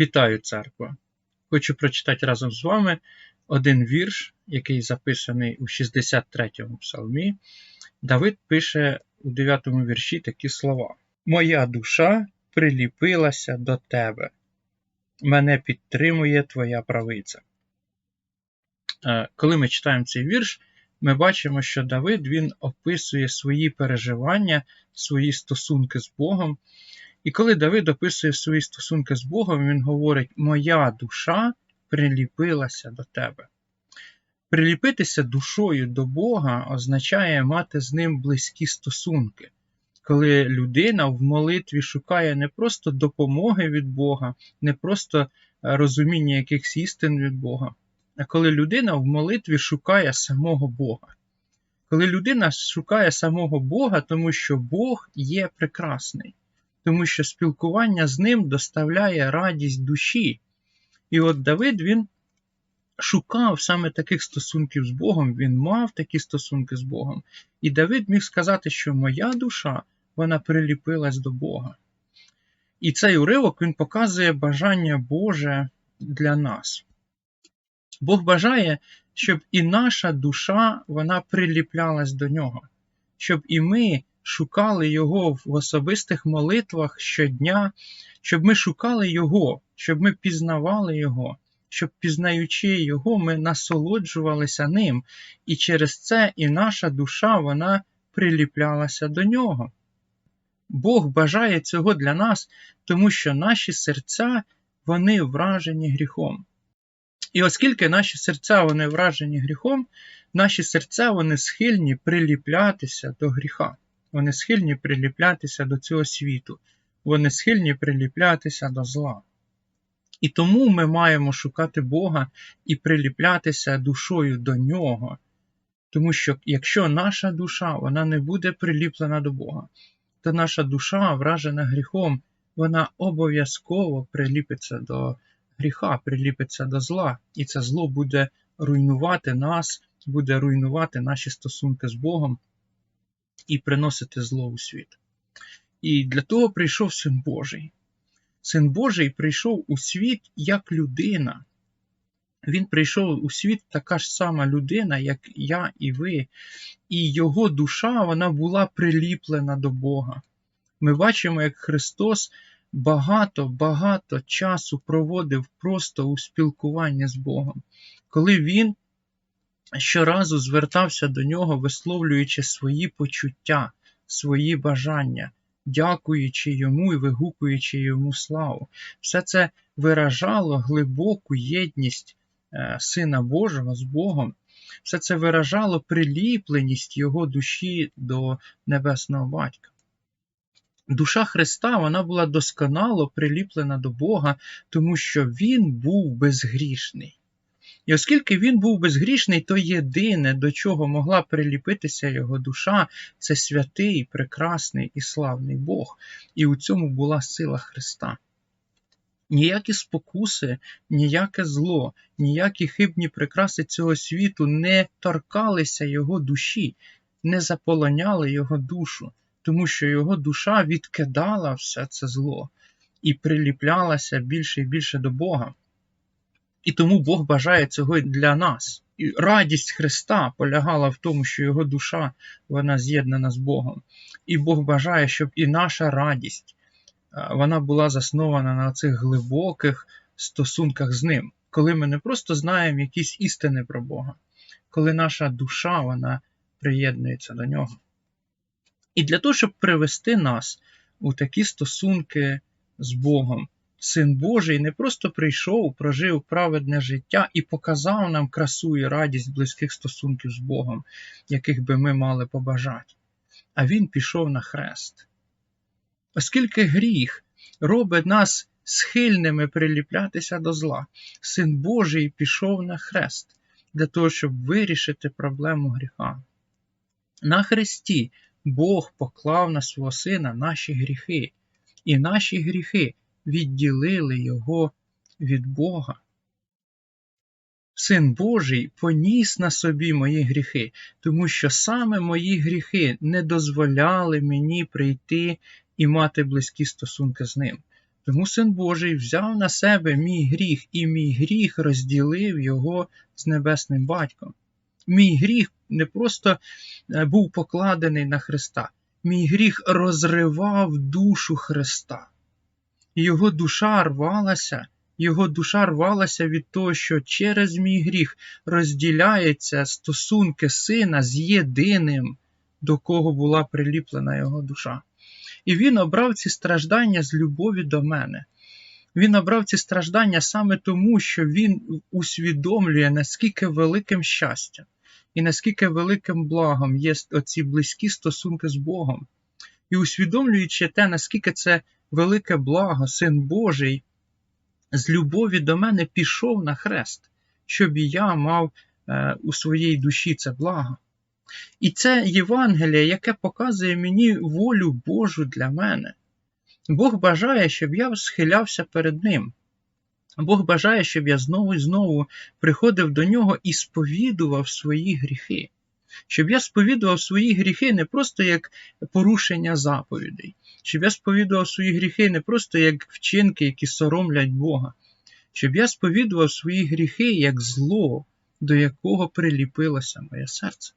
Вітаю, церква! Хочу прочитати разом з вами один вірш, який записаний у 63-му псалмі. Давид пише у 9-му вірші такі слова: Моя душа приліпилася до тебе, мене підтримує твоя правиця. Е, Коли ми читаємо цей вірш, ми бачимо, що Давид він описує свої переживання, свої стосунки з Богом. І коли Давид описує свої стосунки з Богом, він говорить: Моя душа приліпилася до тебе. Приліпитися душою до Бога означає мати з ним близькі стосунки, коли людина в молитві шукає не просто допомоги від Бога, не просто розуміння якихось істин від Бога, а коли людина в молитві шукає самого Бога. Коли людина шукає самого Бога, тому що Бог є прекрасний тому що спілкування з ним доставляє радість душі. І от Давид він шукав саме таких стосунків з Богом, він мав такі стосунки з Богом. І Давид міг сказати, що моя душа вона приліпилась до Бога. І цей уривок він показує бажання Боже для нас. Бог бажає, щоб і наша душа вона приліплялась до нього, щоб і ми шукали Його в особистих молитвах щодня, щоб ми шукали Його, щоб ми пізнавали Його, щоб, пізнаючи Його, ми насолоджувалися ним, і через це і наша душа вона приліплялася до нього. Бог бажає цього для нас, тому що наші серця вони вражені гріхом. І оскільки наші серця вони вражені гріхом, наші серця вони схильні приліплятися до гріха. Вони схильні приліплятися до цього світу, вони схильні приліплятися до зла. І тому ми маємо шукати Бога і приліплятися душою до Нього. Тому що якщо наша душа вона не буде приліплена до Бога, то наша душа, вражена гріхом, вона обов'язково приліпиться до гріха, приліпиться до зла, і це зло буде руйнувати нас, буде руйнувати наші стосунки з Богом і приносити зло у світ. І для того прийшов Син Божий. Син Божий прийшов у світ як людина. Він прийшов у світ така ж сама людина, як я і ви, і його душа вона була приліплена до Бога. Ми бачимо, як Христос багато-багато часу проводив просто у спілкуванні з Богом, коли Він щоразу звертався до нього, висловлюючи свої почуття, свої бажання, дякуючи йому і вигукуючи йому славу. Все це виражало глибоку єдність е, Сина Божого з Богом. Все це виражало приліпленість його душі до Небесного Батька. Душа Христа вона була досконало приліплена до Бога, тому що Він був безгрішний. І оскільки він був безгрішний, то єдине, до чого могла приліпитися його душа, це святий, прекрасний і славний Бог. І у цьому була сила Христа. Ніякі спокуси, ніяке зло, ніякі хибні прикраси цього світу не торкалися його душі, не заполоняли його душу, тому що його душа відкидала все це зло і приліплялася більше і більше до Бога. І тому Бог бажає цього для нас. І радість Христа полягала в тому, що його душа вона з'єднана з Богом. І Бог бажає, щоб і наша радість вона була заснована на цих глибоких стосунках з ним, коли ми не просто знаємо якісь істини про Бога, коли наша душа вона приєднується до нього. І для того, щоб привести нас у такі стосунки з Богом, Син Божий не просто прийшов, прожив праведне життя і показав нам красу і радість близьких стосунків з Богом, яких би ми мали побажати, а Він пішов на хрест. Оскільки гріх робить нас схильними приліплятися до зла, Син Божий пішов на хрест для того, щоб вирішити проблему гріха. На хресті Бог поклав на свого Сина наші гріхи, і наші гріхи відділили його від Бога. Син Божий поніс на собі мої гріхи, тому що саме мої гріхи не дозволяли мені прийти і мати близькі стосунки з ним. Тому Син Божий взяв на себе мій гріх, і мій гріх розділив його з небесним батьком. Мій гріх не просто е, був покладений на Христа, мій гріх розривав душу Христа. Його душа рвалася, його душа рвалася від того, що через мій гріх розділяються стосунки сина з єдиним, до кого була приліплена його душа. І він обрав ці страждання з любові до мене. Він обрав ці страждання саме тому, що він усвідомлює, наскільки великим щастям і наскільки великим благом є оці близькі стосунки з Богом. І усвідомлюючи те, наскільки це велике благо, Син Божий, з любові до мене пішов на хрест, щоб і я мав е, у своїй душі це благо. І це Євангеліє, яке показує мені волю Божу для мене. Бог бажає, щоб я схилявся перед Ним. Бог бажає, щоб я знову і знову приходив до нього і сповідував свої гріхи. Щоб я сповідував свої гріхи не просто як порушення заповідей, щоб я сповідував свої гріхи не просто як вчинки, які соромлять Бога, щоб я сповідував свої гріхи як зло, до якого приліпилося моє серце.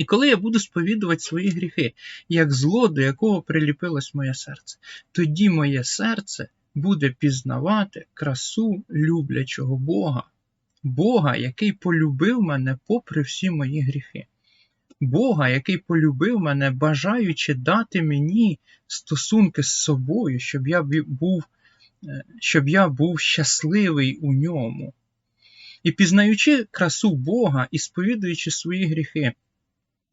І коли я буду сповідувати свої гріхи, як зло, до якого приліпилось моє серце, тоді моє серце буде пізнавати красу люблячого Бога, Бога, який полюбив мене попри всі мої гріхи. Бога, який полюбив мене, бажаючи дати мені стосунки з собою, щоб я був, щоб я був щасливий у ньому. І пізнаючи красу Бога і сповідуючи свої гріхи,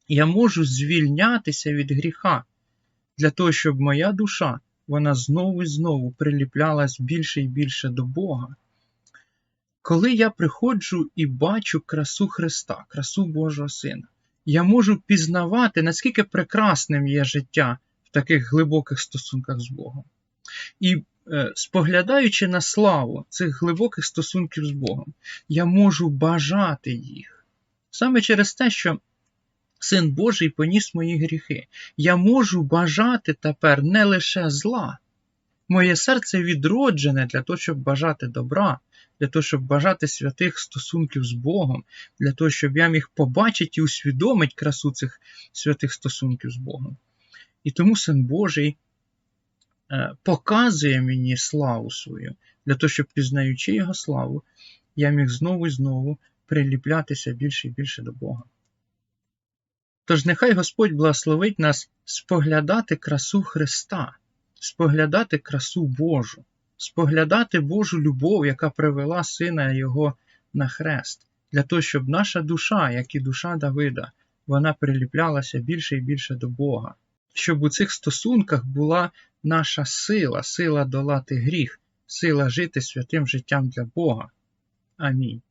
я можу звільнятися від гріха для того, щоб моя душа вона знову і знову приліплялась більше і більше до Бога. Коли я приходжу і бачу красу Христа, красу Божого Сина, я можу пізнавати, наскільки прекрасним є життя в таких глибоких стосунках з Богом. І е, споглядаючи на славу цих глибоких стосунків з Богом, я можу бажати їх. Саме через те, що Син Божий поніс мої гріхи. Я можу бажати тепер не лише зла. Моє серце відроджене для того, щоб бажати добра, для того, щоб бажати святих стосунків з Богом, для того, щоб я міг побачити і усвідомити красу цих святих стосунків з Богом. І тому Син Божий е, показує мені славу свою, для того, щоб, пізнаючи Його славу, я міг знову і знову приліплятися більше і більше до Бога. Тож нехай Господь благословить нас споглядати красу Христа, споглядати красу Божу, споглядати Божу любов, яка привела Сина Його на хрест, для того, щоб наша душа, як і душа Давида, вона приліплялася більше і більше до Бога, щоб у цих стосунках була наша сила, сила долати гріх, сила жити святим життям для Бога. Амінь.